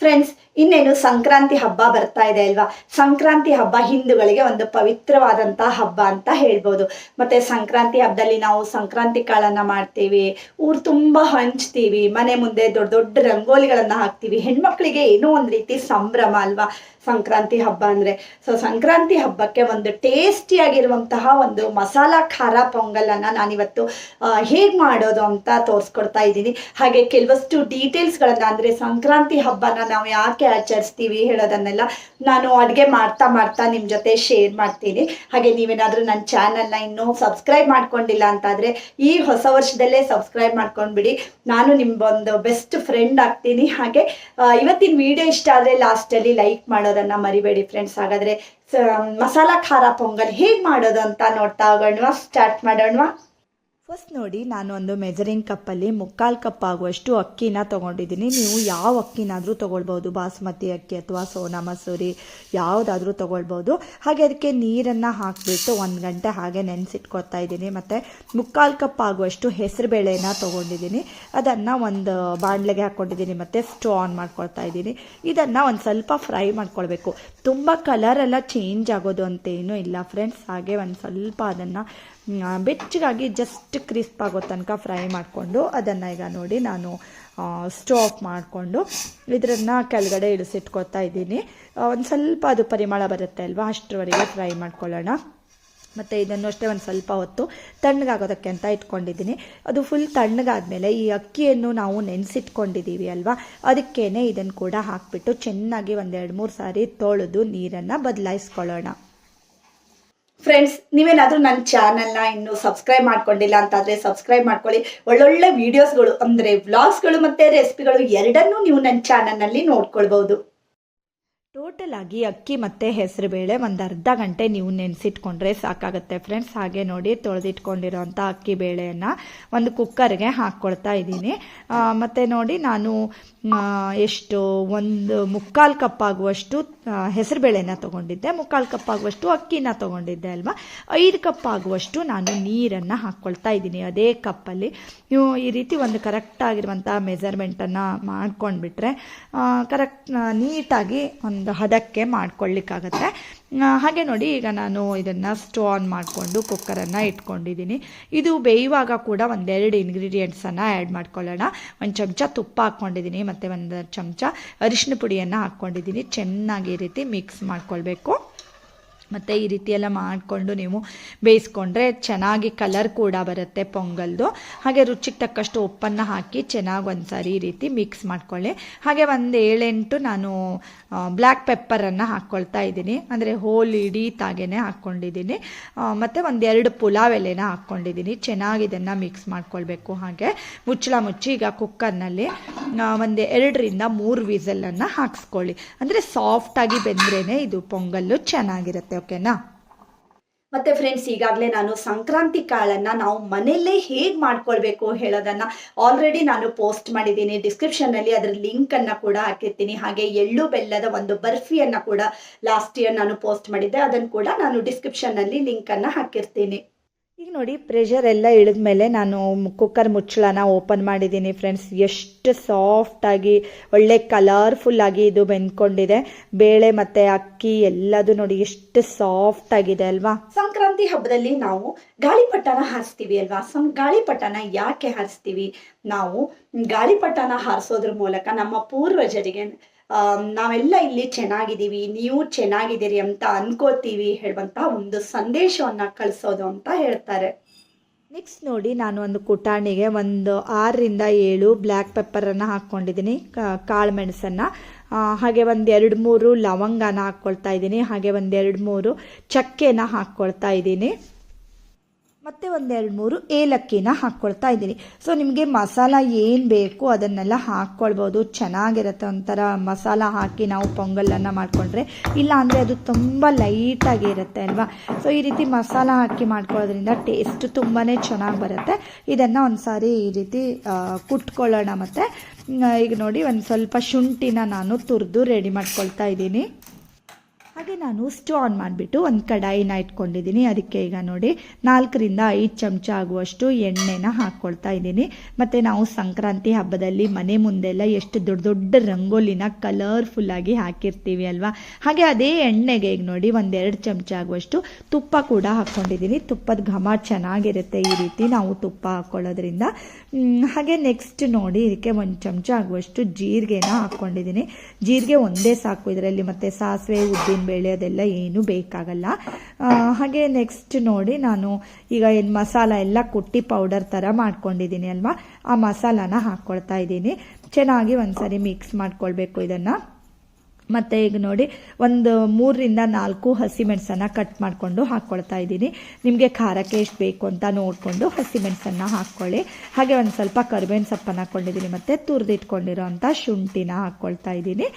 Friends ಇನ್ನೇನು ಸಂಕ್ರಾಂತಿ ಹಬ್ಬ ಬರ್ತಾ ಇದೆ ಅಲ್ವಾ? ಸಂಕ್ರಾಂತಿ ಹಬ್ಬ ಹಿಂದೂಗಳಿಗೆ ಒಂದು ಪವಿತ್ರವಾದಂತಹ ಹಬ್ಬ ಅಂತ ಹೇಳ್ಬೋದು. ಮತ್ತೆ ಸಂಕ್ರಾಂತಿ ಹಬ್ಬದಲ್ಲಿ ನಾವು ಸಂಕ್ರಾಂತಿ ಕಾಳನ್ನ ಮಾಡ್ತೀವಿ, ಊರು ತುಂಬ ಹಂಚ್ತೀವಿ, ಮನೆ ಮುಂದೆ ದೊಡ್ಡ ದೊಡ್ಡ ರಂಗೋಲಿಗಳನ್ನ ಹಾಕ್ತೀವಿ. ಹೆಣ್ಮಕ್ಳಿಗೆ ಏನೋ ಒಂದು ರೀತಿ ಸಂಭ್ರಮ ಅಲ್ವಾ ಸಂಕ್ರಾಂತಿ ಹಬ್ಬ ಅಂದ್ರೆ? ಸೊ ಸಂಕ್ರಾಂತಿ ಹಬ್ಬಕ್ಕೆ ಒಂದು ಟೇಸ್ಟಿಯಾಗಿರುವಂತಹ ಒಂದು ಮಸಾಲ ಖಾರ ಪೊಂಗಲನ್ನು ನಾನಿವತ್ತು ಹೇಗೆ ಮಾಡೋದು ಅಂತ ತೋರಿಸ್ಕೊಡ್ತಾ ಇದ್ದೀನಿ. ಹಾಗೆ ಕೆಲವಷ್ಟು ಡೀಟೇಲ್ಸ್ಗಳನ್ನ ಅಂದ್ರೆ ಸಂಕ್ರಾಂತಿ ಹಬ್ಬನ ನಾವು ಯಾಕೆ ಆಚರಿಸ್ತೀವಿ ಹೇಳೋದನ್ನೆಲ್ಲ ನಾನು ಅಡುಗೆ ಮಾಡ್ತಾ ಮಾಡ್ತಾ ನಿಮ್ಮ ಜೊತೆ ಶೇರ್ ಮಾಡ್ತೀನಿ. ಹಾಗೆ ನೀವೇನಾದರೂ ನನ್ನ ಚಾನಲ್ನ ಇನ್ನೂ ಸಬ್ಸ್ಕ್ರೈಬ್ ಮಾಡ್ಕೊಂಡಿಲ್ಲ ಅಂತಾದರೆ ಈ ಹೊಸ ವರ್ಷದಲ್ಲೇ ಸಬ್ಸ್ಕ್ರೈಬ್ ಮಾಡ್ಕೊಂಡ್ಬಿಡಿ. ನಾನು ನಿಮ್ಮೊಂದು ಬೆಸ್ಟ್ ಫ್ರೆಂಡ್ ಆಗ್ತೀನಿ. ಹಾಗೆ ಇವತ್ತಿನ ವಿಡಿಯೋ ಇಷ್ಟ ಆದರೆ ಲಾಸ್ಟಲ್ಲಿ ಲೈಕ್ ಮಾಡೋದನ್ನು ಮರಿಬೇಡಿ ಫ್ರೆಂಡ್ಸ್ ಹಾಗಾದರೆ ಮಸಾಲ ಖಾರ ಪೊಂಗಲ್ ಹೇಗೆ ಮಾಡೋದು ಅಂತ ನೋಡ್ತಾ ಹೋಗೋಣವಾ ಸ್ಟಾರ್ಟ್ ಮಾಡೋಣವಾ? ಫಸ್ಟ್ ನೋಡಿ, ನಾನು ಒಂದು ಮೆಜರಿಂಗ್ ಕಪ್ಪಲ್ಲಿ ಮುಕ್ಕಾಲು ಕಪ್ ಆಗುವಷ್ಟು ಅಕ್ಕಿನ ತೊಗೊಂಡಿದ್ದೀನಿ. ನೀವು ಯಾವ ಅಕ್ಕಿನಾದರೂ ತೊಗೊಳ್ಬೋದು ಬಾಸುಮತಿ ಅಕ್ಕಿ ಅಥವಾ ಸೋನಾ ಮಸೂರಿ ಯಾವುದಾದ್ರೂ ತೊಗೊಳ್ಬೋದು ಹಾಗೆ ಅದಕ್ಕೆ ನೀರನ್ನು ಹಾಕಿಬಿಟ್ಟು ಒಂದು ಗಂಟೆ ಹಾಗೆ ನೆನೆಸಿಟ್ಕೊತಾ ಇದ್ದೀನಿ. ಮತ್ತು ಮುಕ್ಕಾಲು ಕಪ್ ಆಗುವಷ್ಟು ಹೆಸರುಬೇಳೆನ ತೊಗೊಂಡಿದ್ದೀನಿ. ಅದನ್ನು ಒಂದು ಬಾಣಲೆಗೆ ಹಾಕ್ಕೊಂಡಿದ್ದೀನಿ ಮತ್ತು ಸ್ಟವ್ ಆನ್ ಮಾಡ್ಕೊಳ್ತಾ ಇದ್ದೀನಿ. ಇದನ್ನು ಒಂದು ಸ್ವಲ್ಪ ಫ್ರೈ ಮಾಡ್ಕೊಳ್ಬೇಕು. ತುಂಬ ಕಲರೆಲ್ಲ ಚೇಂಜ್ ಆಗೋದು ಅಂತೇನೂ ಇಲ್ಲ. ಫ್ರೆಂಡ್ಸ್, ಹಾಗೆ ಒಂದು ಸ್ವಲ್ಪ ಅದನ್ನು ಬೆಚ್ಚಗಾಗಿ ಜಸ್ಟ್ ಕ್ರಿಸ್ಪ್ ಆಗೋ ತನಕ ಫ್ರೈ ಮಾಡಿಕೊಂಡು ಅದನ್ನು ಈಗ ನೋಡಿ ನಾನು ಸ್ಟವ್ ಆಫ್ ಮಾಡಿಕೊಂಡು ಇದರನ್ನು ಕೆಳಗಡೆ ಇಳಿಸಿಟ್ಕೊತಾ ಇದ್ದೀನಿ. ಒಂದು ಸ್ವಲ್ಪ ಅದು ಪರಿಮಳ ಬರುತ್ತೆ ಅಲ್ವಾ? ಅಷ್ಟರವರೆಗೆ ಫ್ರೈ ಮಾಡ್ಕೊಳ್ಳೋಣ. ಮತ್ತು ಇದನ್ನು ಅಷ್ಟೇ ಒಂದು ಸ್ವಲ್ಪ ಹೊತ್ತು ತಣ್ಣಗಾಗೋದಕ್ಕೆ ಅಂತ ಇಟ್ಕೊಂಡಿದ್ದೀನಿ. ಅದು ಫುಲ್ ತಣ್ಣಗಾದಮೇಲೆ ಈ ಅಕ್ಕಿಯನ್ನು ನಾವು ನೆನೆಸಿಟ್ಕೊಂಡಿದ್ದೀವಿ ಅಲ್ವಾ? ಅದಕ್ಕೇ ಇದನ್ನು ಕೂಡ ಹಾಕಿಬಿಟ್ಟು ಚೆನ್ನಾಗಿ ಒಂದೆರಡು ಮೂರು ಸಾರಿ ತೊಳೆದು ನೀರನ್ನು ಬದಲಾಯಿಸ್ಕೊಳ್ಳೋಣ. ಫ್ರೆಂಡ್ಸ್ ನೀವೇನಾದರೂ ನನ್ನ ಚಾನಲ್ನ ಇನ್ನು ಸಬ್ಸ್ಕ್ರೈಬ್ ಮಾಡ್ಕೊಂಡಿಲ್ಲ ಅಂತಾದರೆ ಸಬ್ಸ್ಕ್ರೈಬ್ ಮಾಡ್ಕೊಳ್ಳಿ. ಒಳ್ಳೊಳ್ಳೆ ವಿಡಿಯೋಸ್ಗಳು ಅಂದರೆ ವ್ಲಾಗ್ಸ್ಗಳು ಮತ್ತು ರೆಸಿಪಿಗಳು ಎರಡನ್ನೂ ನೀವು ನನ್ನ ಚಾನಲ್ನಲ್ಲಿ ನೋಡ್ಕೊಳ್ಬೋದು ಟೋಟಲ್ ಆಗಿ ಅಕ್ಕಿ ಮತ್ತು ಹೆಸರುಬೇಳೆ ಒಂದು ಅರ್ಧ ಗಂಟೆ ನೀವು ನೆನೆಸಿಟ್ಕೊಂಡ್ರೆ ಸಾಕಾಗುತ್ತೆ ಫ್ರೆಂಡ್ಸ್ ಹಾಗೆ ನೋಡಿ ತೊಳೆದಿಟ್ಕೊಂಡಿರೋಂಥ ಅಕ್ಕಿ ಬೇಳೆಯನ್ನು ಒಂದು ಕುಕ್ಕರ್ಗೆ ಹಾಕ್ಕೊಳ್ತಾ ಇದ್ದೀನಿ. ಮತ್ತು ನೋಡಿ ನಾನು ಎಷ್ಟು ಒಂದು ಮುಕ್ಕಾಲು ಕಪ್ ಆಗುವಷ್ಟು ಹೆಸರುಬೇಳೆನ ತೊಗೊಂಡಿದ್ದೆ. ಮುಕ್ಕಾಲು ಕಪ್ ಆಗುವಷ್ಟು ಅಕ್ಕಿನ ತೊಗೊಂಡಿದ್ದೆ ಅಲ್ವಾ? ಐದು ಕಪ್ ಆಗುವಷ್ಟು ನಾನು ನೀರನ್ನು ಹಾಕ್ಕೊಳ್ತಾ ಇದ್ದೀನಿ ಅದೇ ಕಪ್ಪಲ್ಲಿ. ನೀವು ಈ ರೀತಿ ಒಂದು ಕರೆಕ್ಟ್ ಆಗಿರುವಂಥ ಮೆಜರ್ಮೆಂಟನ್ನು ಮಾಡ್ಕೊಂಡ್ಬಿಟ್ರೆ ಕರೆಕ್ಟ್ ನೀಟಾಗಿ ಒಂದು ಹದಕ್ಕೆ ಮಾಡ್ಕೊಳ್ಳಿಕ್ಕಾಗತ್ತೆ. ಹಾಗೆ ನೋಡಿ, ಈಗ ನಾನು ಇದನ್ನು ಸ್ಟೋ ಆನ್ ಮಾಡಿಕೊಂಡು ಕುಕ್ಕರನ್ನು ಇಟ್ಕೊಂಡಿದ್ದೀನಿ ಇದು ಬೇಯುವಾಗ ಕೂಡ ಒಂದೆರಡು ಇಂಗ್ರೀಡಿಯೆಂಟ್ಸನ್ನು ಆ್ಯಡ್ ಮಾಡ್ಕೊಳ್ಳೋಣ. ಒಂದು ಚಮಚ ತುಪ್ಪ ಹಾಕ್ಕೊಂಡಿದ್ದೀನಿ ಮತ್ತು ಒಂದು ಚಮಚ ಅರಿಶಿನ ಪುಡಿಯನ್ನು ಹಾಕ್ಕೊಂಡಿದ್ದೀನಿ ಚೆನ್ನಾಗಿ ರೀತಿ ಮಿಕ್ಸ್ ಮಾಡ್ಕೊಳ್ಬೇಕು. ಮತ್ತು ಈ ರೀತಿ ಎಲ್ಲ ಮಾಡಿಕೊಂಡು ನೀವು ಬೇಯಿಸ್ಕೊಂಡ್ರೆ ಚೆನ್ನಾಗಿ ಕಲರ್ ಕೂಡ ಬರುತ್ತೆ ಪೊಂಗಲ್ದು. ಹಾಗೆ ರುಚಿಗೆ ತಕ್ಕಷ್ಟು ಉಪ್ಪನ್ನು ಹಾಕಿ ಚೆನ್ನಾಗಿ ಒಂದು ಸಾರಿ ಈ ರೀತಿ ಮಿಕ್ಸ್ ಮಾಡ್ಕೊಳ್ಳಿ. ಹಾಗೆ ಒಂದು ಏಳೆಂಟು ನಾನು ಬ್ಲ್ಯಾಕ್ ಪೆಪ್ಪರನ್ನು ಹಾಕ್ಕೊಳ್ತಾ ಇದ್ದೀನಿ. ಅಂದರೆ ಹೋಲ್ ಇಡೀ ತಾಗೇನೆ ಹಾಕ್ಕೊಂಡಿದ್ದೀನಿ ಮತ್ತು ಒಂದೆರಡು ಪುಲಾವ್ ಎಲೆನ ಹಾಕ್ಕೊಂಡಿದ್ದೀನಿ ಚೆನ್ನಾಗಿ ಇದನ್ನು ಮಿಕ್ಸ್ ಮಾಡ್ಕೊಳ್ಬೇಕು ಹಾಗೆ. ಮುಚ್ಚಳ ಮುಚ್ಚಿ ಈಗ ಕುಕ್ಕರ್ನಲ್ಲಿ ಒಂದು ಎರಡರಿಂದ ಮೂರು ವಿಸಲನ್ನು ಹಾಕ್ಸ್ಕೊಳ್ಳಿ. ಅಂದರೆ ಸಾಫ್ಟಾಗಿ ಬೆಂದ್ರೇ ಇದು ಪೊಂಗಲ್ಲು ಚೆನ್ನಾಗಿರುತ್ತೆ. ಓಕೆನಾ ಮತ್ತೆ ಫ್ರೆಂಡ್ಸ್ ಈಗಾಗಲೇ ನಾನು ಸಂಕ್ರಾಂತಿ ಕಾಳನ್ನು ನಾವು ಮನೆಯಲ್ಲೇ ಹೇಗೆ ಮಾಡ್ಕೊಳ್ಬೇಕು ಹೇಳೋದನ್ನು ಆಲ್ರೆಡಿ ನಾನು ಪೋಸ್ಟ್ ಮಾಡಿದ್ದೀನಿ. ಡಿಸ್ಕ್ರಿಪ್ಷನ್ನಲ್ಲಿ ಅದರ ಲಿಂಕನ್ನು ಕೂಡ ಹಾಕಿರ್ತೀನಿ. ಹಾಗೆ ಎಳ್ಳು ಬೆಲ್ಲದ ಒಂದು ಬರ್ಫಿಯನ್ನು ಕೂಡ ಲಾಸ್ಟ್ ಇಯರ್ ನಾನು ಪೋಸ್ಟ್ ಮಾಡಿದ್ದೆ. ಅದನ್ನು ಕೂಡ ನಾನು ಡಿಸ್ಕ್ರಿಪ್ಷನ್ನಲ್ಲಿ ಲಿಂಕನ್ನು ಹಾಕಿರ್ತೀನಿ. ಈಗ ನೋಡಿ ಪ್ರೆಷರ್ ಎಲ್ಲ ಇಳಿದ ಮೇಲೆ ನಾನು ಕುಕ್ಕರ್ ಮುಚ್ಚಳನ ಓಪನ್ ಮಾಡಿದ್ದೀನಿ ಫ್ರೆಂಡ್ಸ್ ಎಷ್ಟು ಸಾಫ್ಟಾಗಿ ಒಳ್ಳೆ ಕಲರ್ಫುಲ್ಲಾಗಿ ಇದು ಬೆಂದ್ಕೊಂಡಿದೆ. ಬೇಳೆ ಮತ್ತು ಅಕ್ಕಿ ಎಲ್ಲದು ನೋಡಿ ಎಷ್ಟು ಸಾಫ್ಟ್ ಆಗಿದೆ ಅಲ್ವಾ? ಸಂಕ್ರಾಂತಿ ಹಬ್ಬದಲ್ಲಿ ನಾವು ಗಾಳಿಪಟನ ಹಾರಿಸ್ತೀವಿ ಅಲ್ವಾ? ಸಂ, ಗಾಳಿಪಟನ ಯಾಕೆ ಹಾರಿಸ್ತೀವಿ? ನಾವು ಗಾಳಿಪಟನ ಹಾರಿಸೋದ್ರ ಮೂಲಕ ನಮ್ಮ ಪೂರ್ವಜರಿಗೆ ನಾವೆಲ್ಲ ಇಲ್ಲಿ ಚೆನ್ನಾಗಿದ್ದೀವಿ, ನೀವು ಚೆನ್ನಾಗಿದ್ದೀರಿ ಅಂತ ಅನ್ಕೋತೀವಿ ಹೇಳುವಂತ ಒಂದು ಸಂದೇಶವನ್ನ ಕಳಿಸೋದು ಅಂತ ಹೇಳ್ತಾರೆ. ನೆಕ್ಸ್ಟ್ ನೋಡಿ ನಾನು ಒಂದು ಕುಟಾಣಿಗೆ ಒಂದು ಆರರಿಂದ ಏಳು ಬ್ಲ್ಯಾಕ್ ಪೆಪ್ಪರನ್ನು ಹಾಕ್ಕೊಂಡಿದ್ದೀನಿ ಕಾಳು ಮೆಣಸನ್ನು. ಹಾಗೆ ಒಂದು ಎರಡು ಮೂರು ಲವಂಗನ ಹಾಕ್ಕೊಳ್ತಾ ಇದ್ದೀನಿ, ಹಾಗೆ ಒಂದು ಎರಡು ಮೂರು ಚಕ್ಕೆನ ಹಾಕ್ಕೊಳ್ತಾ ಇದ್ದೀನಿ. ಮತ್ತು ಒಂದೆರಡು ಮೂರು ಏಲಕ್ಕಿನ ಹಾಕ್ಕೊಳ್ತಾ ಇದ್ದೀನಿ. ಸೊ ನಿಮಗೆ ಮಸಾಲ ಏನು ಬೇಕು ಅದನ್ನೆಲ್ಲ ಹಾಕ್ಕೊಳ್ಬೋದು ಚೆನ್ನಾಗಿರುತ್ತೆ ಒಂಥರ ಮಸಾಲ ಹಾಕಿ ನಾವು ಪೊಂಗಲನ್ನು ಮಾಡಿಕೊಂಡ್ರೆ. ಇಲ್ಲ ಅಂದರೆ ಅದು ತುಂಬ ಲೈಟಾಗಿ ಇರುತ್ತೆ ಅಲ್ವಾ? ಸೊ ಈ ರೀತಿ ಮಸಾಲ ಹಾಕಿ ಮಾಡ್ಕೊಳ್ಳೋದ್ರಿಂದ ಟೇಸ್ಟ್ ತುಂಬಾ ಚೆನ್ನಾಗಿ ಬರುತ್ತೆ. ಇದನ್ನು ಒಂದು ಸಾರಿ ಈ ರೀತಿ ಕುಟ್ಕೊಳ್ಳೋಣ ಮತ್ತು. ಈಗ ನೋಡಿ ಒಂದು ಸ್ವಲ್ಪ ಶುಂಠಿನ ನಾನು ತುರಿದು ರೆಡಿ ಮಾಡ್ಕೊಳ್ತಾ ಇದ್ದೀನಿ. ಹಾಗೆ ನಾನು ಸ್ಟವ್ ಆನ್ ಮಾಡಿಬಿಟ್ಟು ಒಂದು ಕಡಾಯಿನ ಇಟ್ಕೊಂಡಿದ್ದೀನಿ. ಅದಕ್ಕೆ ಈಗ ನೋಡಿ ನಾಲ್ಕರಿಂದ ಐದು ಚಮಚ ಆಗುವಷ್ಟು ಎಣ್ಣೆನ ಹಾಕ್ಕೊಳ್ತಾ ಇದ್ದೀನಿ. ಮತ್ತು ನಾವು ಸಂಕ್ರಾಂತಿ ಹಬ್ಬದಲ್ಲಿ ಮನೆ ಮುಂದೆಲ್ಲ ಎಷ್ಟು ದೊಡ್ಡ ದೊಡ್ಡ ರಂಗೋಲಿನ ಕಲರ್ಫುಲ್ಲಾಗಿ ಹಾಕಿರ್ತೀವಿ ಅಲ್ವಾ? ಹಾಗೆ ಅದೇ ಎಣ್ಣೆಗೆ ಈಗ ನೋಡಿ ಒಂದೆರಡು ಚಮಚ ಆಗುವಷ್ಟು ತುಪ್ಪ ಕೂಡ ಹಾಕ್ಕೊಂಡಿದ್ದೀನಿ ತುಪ್ಪದ ಘಮ ಚೆನ್ನಾಗಿರುತ್ತೆ ಈ ರೀತಿ ನಾವು ತುಪ್ಪ ಹಾಕ್ಕೊಳ್ಳೋದ್ರಿಂದ ಹಾಗೆ ನೆಕ್ಸ್ಟ್ ನೋಡಿ ಇದಕ್ಕೆ ಒಂದು ಚಮಚ ಆಗುವಷ್ಟು ಜೀರಿಗೆನ ಹಾಕ್ಕೊಂಡಿದ್ದೀನಿ ಜೀರಿಗೆ ಒಂದೇ ಸಾಕು ಇದರಲ್ಲಿ, ಮತ್ತು ಸಾಸಿವೆ ಉದ್ದಿನಬೇಳೆ ಅದೆಲ್ಲ ಏನೂ ಬೇಕಾಗಲ್ಲ. ಹಾಗೆ ನೆಕ್ಸ್ಟ್ ನೋಡಿ ನಾನು ಈಗ ಏನು ಮಸಾಲ ಎಲ್ಲ ಕುಟ್ಟಿ ಪೌಡರ್ ಥರ ಮಾಡ್ಕೊಂಡಿದ್ದೀನಿ ಅಲ್ವಾ? ಆ ಮಸಾಲಾನ ಹಾಕ್ಕೊಳ್ತಾ ಇದ್ದೀನಿ. ಚೆನ್ನಾಗಿ ಒಂದ್ಸರಿ ಮಿಕ್ಸ್ ಮಾಡ್ಕೊಳ್ಬೇಕು ಇದನ್ನು. ಮತ್ತು ಈಗ ನೋಡಿ, ಒಂದು ಮೂರರಿಂದ ನಾಲ್ಕು ಹಸಿಮೆಣಸನ್ನು ಕಟ್ ಮಾಡಿಕೊಂಡು ಹಾಕ್ಕೊಳ್ತಾ ಇದ್ದೀನಿ. ನಿಮಗೆ ಖಾರಕ್ಕೆ ಎಷ್ಟು ಬೇಕು ಅಂತ ನೋಡಿಕೊಂಡು ಹಸಿಮೆಣಸನ್ನು ಹಾಕ್ಕೊಳ್ಳಿ ಹಾಗೆ ಒಂದು ಸ್ವಲ್ಪ ಕರಿಬೇವಿನ ಸೊಪ್ಪನ್ನು ಹಾಕ್ಕೊಂಡಿದ್ದೀನಿ ಮತ್ತು ತುರಿದಿಟ್ಕೊಂಡಿರೋ ಅಂಥ ಶುಂಠಿನ ಹಾಕ್ಕೊಳ್ತಾ ಇದ್ದೀನಿ.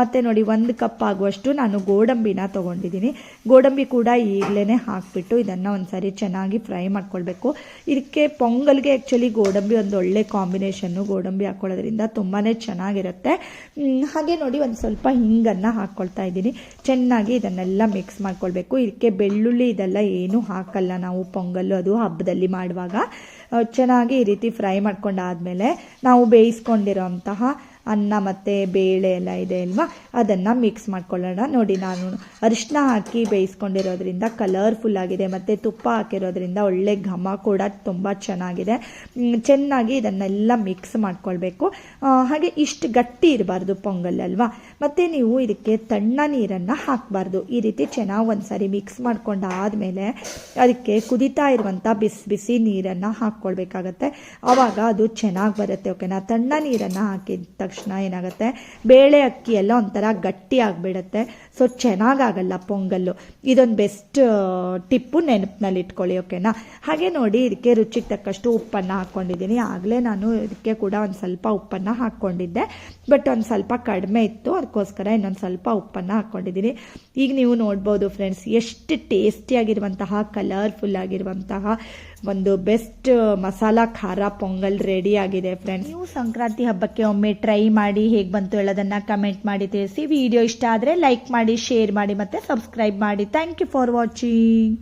ಮತ್ತು ನೋಡಿ, ಒಂದು ಕಪ್ ಆಗುವಷ್ಟು ನಾನು ಗೋಡಂಬಿನ ತೊಗೊಂಡಿದ್ದೀನಿ. ಗೋಡಂಬಿ ಕೂಡ ಈಗಲೇ ಹಾಕಿಬಿಟ್ಟು ಇದನ್ನು ಒಂದು ಸಾರಿ ಚೆನ್ನಾಗಿ ಫ್ರೈ ಮಾಡ್ಕೊಳ್ಬೇಕು. ಇದಕ್ಕೆ ಪೊಂಗಲ್ಗೆ ಆ್ಯಕ್ಚುಲಿ ಗೋಡಂಬಿ ಒಂದು ಒಳ್ಳೆ ಕಾಂಬಿನೇಷನ್ನು ಗೋಡಂಬಿ ಹಾಕ್ಕೊಳ್ಳೋದ್ರಿಂದ ತುಂಬಾ ಚೆನ್ನಾಗಿರುತ್ತೆ. ಹಾಗೆ ನೋಡಿ, ಒಂದು ಸ್ವಲ್ಪ ಹಿಂಗನ್ನು ಹಾಕ್ಕೊಳ್ತಾ ಇದ್ದೀನಿ. ಚೆನ್ನಾಗಿ ಇದನ್ನೆಲ್ಲ ಮಿಕ್ಸ್ ಮಾಡ್ಕೊಳ್ಬೇಕು. ಇದಕ್ಕೆ ಬೆಳ್ಳುಳ್ಳಿ ಇದೆಲ್ಲ ಏನೂ ಹಾಕಲ್ಲ ನಾವು. ಪೊಂಗಲ್ಲು ಅದು ಹಬ್ಬದಲ್ಲಿ ಮಾಡುವಾಗ. ಚೆನ್ನಾಗಿ ಈ ರೀತಿ ಫ್ರೈ ಮಾಡ್ಕೊಂಡಾದ್ಮೇಲೆ ನಾವು ಬೇಯಿಸ್ಕೊಂಡಿರೋಂತಹ ಅನ್ನ ಮತ್ತು ಬೇಳೆ ಎಲ್ಲ ಇದೆ ಅಲ್ವಾ? ಅದನ್ನು ಮಿಕ್ಸ್ ಮಾಡ್ಕೊಳ್ಳೋಣ. ನೋಡಿ ನಾನು ಅರಿಶಿನ ಹಾಕಿ ಬೇಯಿಸ್ಕೊಂಡಿರೋದ್ರಿಂದ ಕಲರ್ಫುಲ್ ಆಗಿದೆ, ಮತ್ತು ತುಪ್ಪ ಹಾಕಿರೋದ್ರಿಂದ ಒಳ್ಳೆ ಘಮ ಕೂಡ ತುಂಬ ಚೆನ್ನಾಗಿದೆ. ಚೆನ್ನಾಗಿ ಇದನ್ನೆಲ್ಲ ಮಿಕ್ಸ್ ಮಾಡ್ಕೊಳ್ಬೇಕು. ಹಾಗೆ ಇಷ್ಟು ಗಟ್ಟಿ ಇರಬಾರ್ದು ಪೊಂಗಲ್ ಅಲ್ವಾ? ಮತ್ತು ನೀವು ಇದಕ್ಕೆ ತಣ್ಣ ನೀರನ್ನು ಹಾಕಬಾರ್ದು. ಈ ರೀತಿ ಚೆನ್ನಾಗಿ ಒಂದು ಸಾರಿ ಮಿಕ್ಸ್ ಮಾಡ್ಕೊಂಡು ಆದಮೇಲೆ ಅದಕ್ಕೆ ಕುದಿತಾ ಇರುವಂಥ ಬಿಸಿ ಬಿಸಿ ನೀರನ್ನು ಹಾಕ್ಕೊಳ್ಬೇಕಾಗತ್ತೆ. ಆವಾಗ ಅದು ಚೆನ್ನಾಗಿ ಬರುತ್ತೆ ಓಕೆನಾ ತಣ್ಣ ನೀರನ್ನು ಹಾಕಿದ ತಕ್ಷಣ ಏನಾಗುತ್ತೆ? ಬೇಳೆ ಅಕ್ಕಿ ಎಲ್ಲ ಒಂಥರ ಗಟ್ಟಿ ಆಗಿಬಿಡುತ್ತೆ. ಸೊ ಚೆನ್ನಾಗಾಗಲ್ಲ ಪೊಂಗಲ್ಲು. ಇದೊಂದು ಬೆಸ್ಟ್ ಟಿಪ್ಪು ನೆನಪಿನಲ್ಲಿ ಇಟ್ಕೊಳ್ಳಿ ಓಕೆನಾ ಹಾಗೆ ನೋಡಿ, ಇದಕ್ಕೆ ರುಚಿಗೆ ತಕ್ಕಷ್ಟು ಉಪ್ಪನ್ನು ಹಾಕ್ಕೊಂಡಿದ್ದೀನಿ. ಆಗಲೇ ನಾನು ಇದಕ್ಕೆ ಕೂಡ ಒಂದು ಸ್ವಲ್ಪ ಉಪ್ಪನ್ನು ಹಾಕ್ಕೊಂಡಿದ್ದೆ. ಬಟ್ ಒಂದು ಸ್ವಲ್ಪ ಕಡಿಮೆ ಇತ್ತು. ಅದಕ್ಕೋಸ್ಕರ ಇನ್ನೊಂದು ಸ್ವಲ್ಪ ಉಪ್ಪನ್ನು ಹಾಕ್ಕೊಂಡಿದ್ದೀನಿ. ಈಗ ನೀವು ನೋಡ್ಬೋದು ಫ್ರೆಂಡ್ಸ್ ಎಷ್ಟು ಟೇಸ್ಟಿಯಾಗಿರುವಂತಹ ಕಲರ್ಫುಲ್ ಆಗಿರುವಂತಹ ಒಂದು ಬೆಸ್ಟ್ ಮಸಾಲ ಖಾರ ಪೊಂಗಲ್ ರೆಡಿ ಆಗಿದೆ ಫ್ರೆಂಡ್ಸ್ ನೀವು ಸಂಕ್ರಾಂತಿ ಹಬ್ಬಕ್ಕೆ ಒಮ್ಮೆ ಟ್ರೈ ಮಾಡಿ ಹೇಗೆ ಬಂತು ಹೇಳೋದನ್ನು ಕಮೆಂಟ್ ಮಾಡಿ ತಿಳಿಸಿ. ವಿಡಿಯೋ ಇಷ್ಟ ಆದರೆ ಲೈಕ್ ಮಾಡಿ ಶೇರ್ ಮಾಡಿ ಮತ್ತು ಸಬ್ಸ್ಕ್ರೈಬ್ ಮಾಡಿ. Thank you for watching